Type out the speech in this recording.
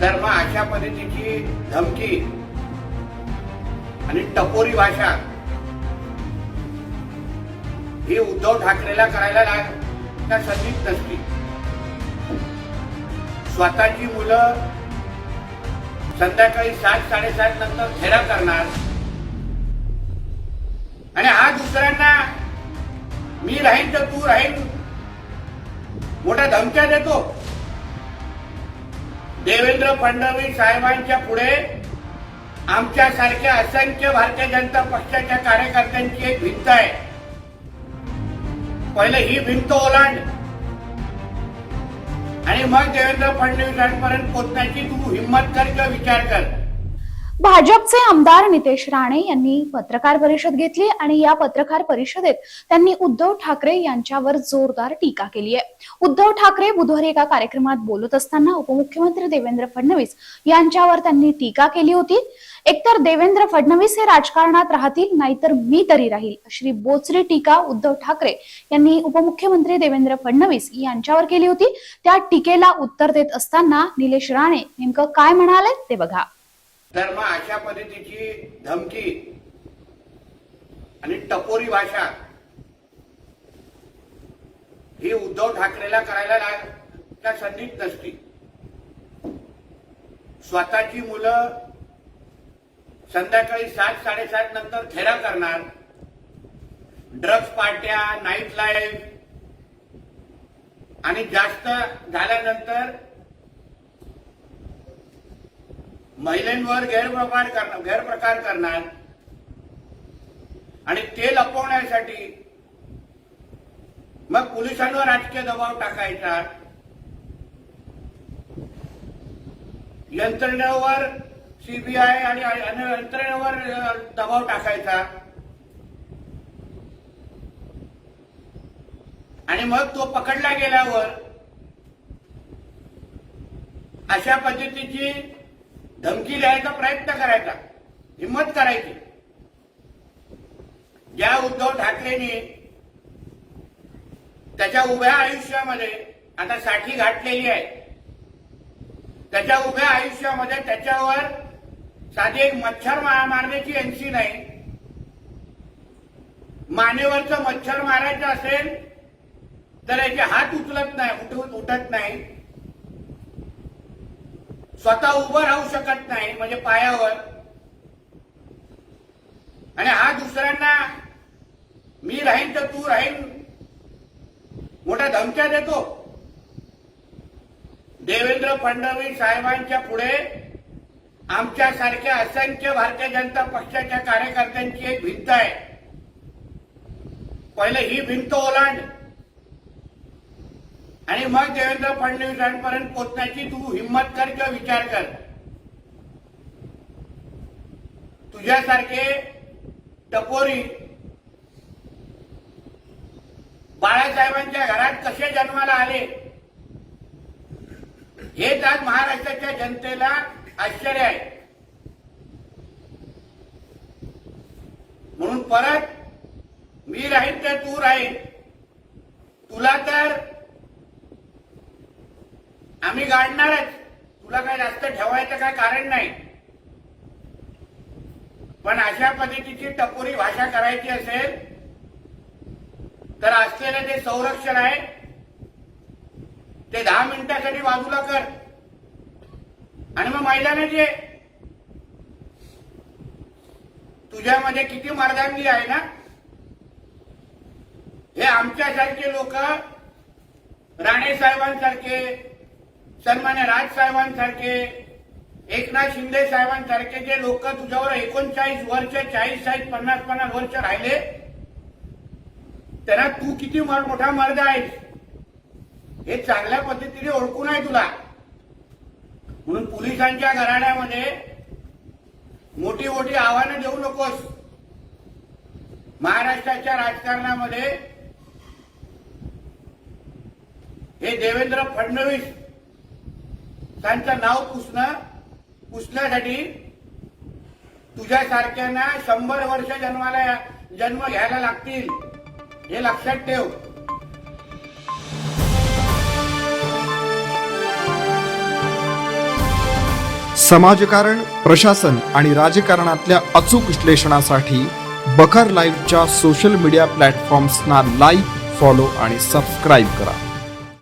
धर्म अशा पद्धतीची धमकी आणि टपोरी भाषा ही उद्धव ठाकरेला करायला लाग त्या संधीच नसती. स्वतःची मुलं संध्याकाळी सात साडेसात नंतर फेरा करणार. आणि हा दुसऱ्यांना मी राहीन तर तू राहीन. मोठ्या धमक्या देतो. देवेंद्र फडणवीस साहेबांच्या पुढे आमच्यासारख्या असंख्य भारतीय जनता पक्षाच्या कार्यकर्त्यांची एक भिंत आहे. पहिले ही भिंत ओलांड. आणि मग देवेंद्र फडणवीसांपर्यंत पोहोचण्याची तू हिंमत कर किंवा विचार कर. भाजपचे आमदार नितेश राणे यांनी पत्रकार परिषद घेतली आणि या पत्रकार परिषदेत त्यांनी उद्धव ठाकरे यांच्यावर जोरदार टीका केली आहे. उद्धव ठाकरे बुधवारी एका कार्यक्रमात बोलत असताना उपमुख्यमंत्री देवेंद्र फडणवीस यांच्यावर त्यांनी टीका केली होती. एकतर देवेंद्र फडणवीस हे राजकारणात राहतील नाहीतर मी तरी राहील अशी बोचरी टीका उद्धव ठाकरे यांनी उपमुख्यमंत्री देवेंद्र फडणवीस यांच्यावर केली होती. त्या टीकेला उत्तर देत असताना निलेश राणे नेमकं काय म्हणाले ते बघा. तर मग अशा पद्धतीची धमकी आणि टपोरी भाषा ही उद्धव ठाकरेला करायला लाग त्या संधीच नसती. स्वतःची मुलं संध्याकाळी सात साडेसात नंतर खेळा करणार. ड्रग्ज पार्ट्या नाईट लाईफ आणि जास्त झाल्यानंतर महिलांवर गैरप्रकार करणार गैरप्रकार करणार. आणि ते लपवण्यासाठी मग पोलिसांवर राजकीय दबाव टाकायचा. यंत्रणेवर सीबीआय आणि अन्य यंत्रणेवर दबाव टाकायचा. आणि मग तो पकडला गेल्यावर अशा पद्धतीची धमकी द्यायचा प्रयत्न करायचा. हिंमत करायची. ज्या उद्धव ठाकरेंनी त्याच्या उभ्या आयुष्यामध्ये आता साठी घातलेली आहे त्याच्या उभ्या आयुष्यामध्ये त्याच्यावर साधी एक मच्छर मारण्याची एनसी नाही मानेवरचं मच्छर मारायचं असेल तर याचे हात उचलत नाही उठवत उठत नाही. स्वतः उभं राहू शकत नाही म्हणजे पायावर. आणि हा दुसऱ्यांना मी राहीन तर तू राहीन. मोठ्या धमक्या देतो. देवेंद्र फडणवीस साहेबांच्या पुढे आमच्यासारख्या असंख्य भारतीय जनता पक्षाच्या कार्यकर्त्यांची एक भिंत आहे. पहिले ही भिंत ओलांड. आणि मग देवेंद्र फडणवीसांपर्यंत पोचण्याची तू हिंमत कर किंवा विचार कर. तुझ्यासारखे टपोरी बाळासाहेबांच्या घरात कसे जन्माला आले? हेच आज महाराष्ट्राच्या जनतेला आश्चर्य आहे. म्हणून परत मी राहीन तर तू राहील तुला तर आम्ही गाडणारच तुला काय जास्त ठेवायचं काय कारण नाही. पण अशा पद्धतीची टपोरी भाषा करायची असेल तर असलेलं जे संरक्षण आहे. ते दहा मिनिटासाठी बाजूला कर. आणि मग मैदानात ये. तुझ्यामध्ये किती मर्दांगी आहे ना? हे आमच्यासारखे लोक राणे साहेबांसारखे सन्मान्य राज साहेबांसारखे एकनाथ शिंदे साहेबांसारखे जे लोक तुझ्यावर एकोणचाळीस वर्ष चाळीस चाळीस पन्नास पन्नास वर्ष राहिले त्यांना तू किती मोठा मर्द आहेस? हे चांगल्या पद्धतीने ओळखून आहे तुला. म्हणून पोलिसांच्या घराण्यामध्ये मोठी मोठी आव्हानं देऊ नकोस. महाराष्ट्राच्या राजकारणामध्ये हे देवेंद्र फडणवीस त्यांचं नाव पुसणं पुसण्यासाठी तुझ्यासारख्यांना शंभर वर्ष जन्माला जन्म घ्यायला लागतील. हे लक्षात ठेव. समाजकारण प्रशासन आणि राजकारणातल्या अचूक विश्लेषणासाठी बखर लाईव्हच्या सोशल मीडिया प्लॅटफॉर्म्सना लाईक फॉलो आणि सबस्क्राईब करा.